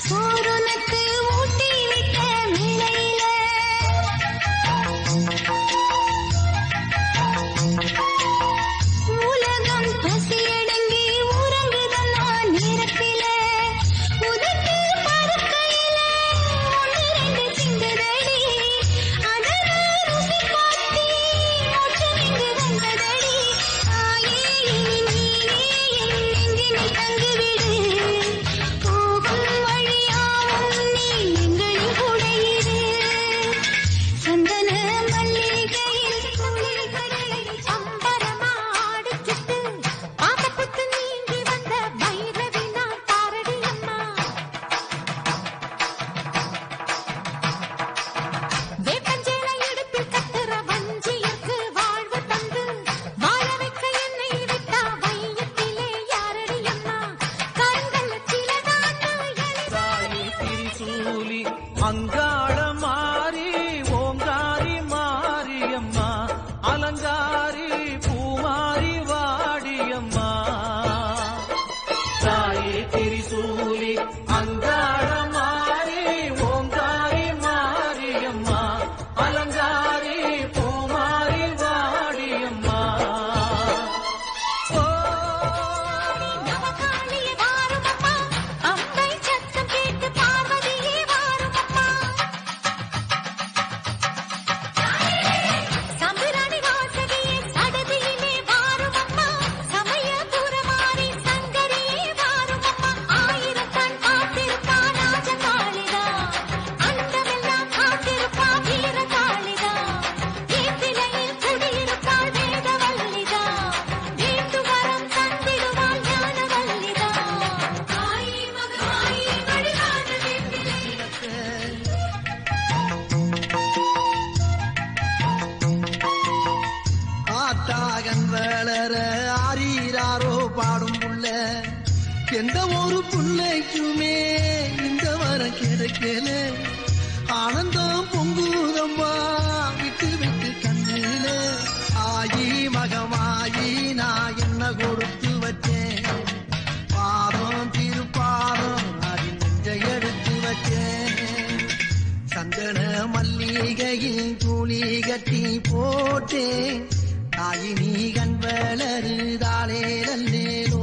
छोड़ சொல்லி அங்காள மாறி ஓங்காரி மாரியம்மா அலங்காரி பூமாரி வாடியம்மா தாயே திரிசூலி அங்க வளர ஆறீராரோ பாடும் புள்ள. எந்த ஒரு பிள்ளைக்குமே இந்த வர கிடைக்கல. ஆனந்தம் பொங்குதம்பா விட்டு விட்டு கண்ணில. ஆயி மகமாயி நான் என்ன கொடுத்து வச்சேன்? பாதம் திருப்பாதம் அது நெஞ்ச எடுத்து வச்சேன். சந்தன மல்லிகையின் துளி கட்டி போட்டேன். தாயி நீ கண்வளரு தாளேலல்லேலோ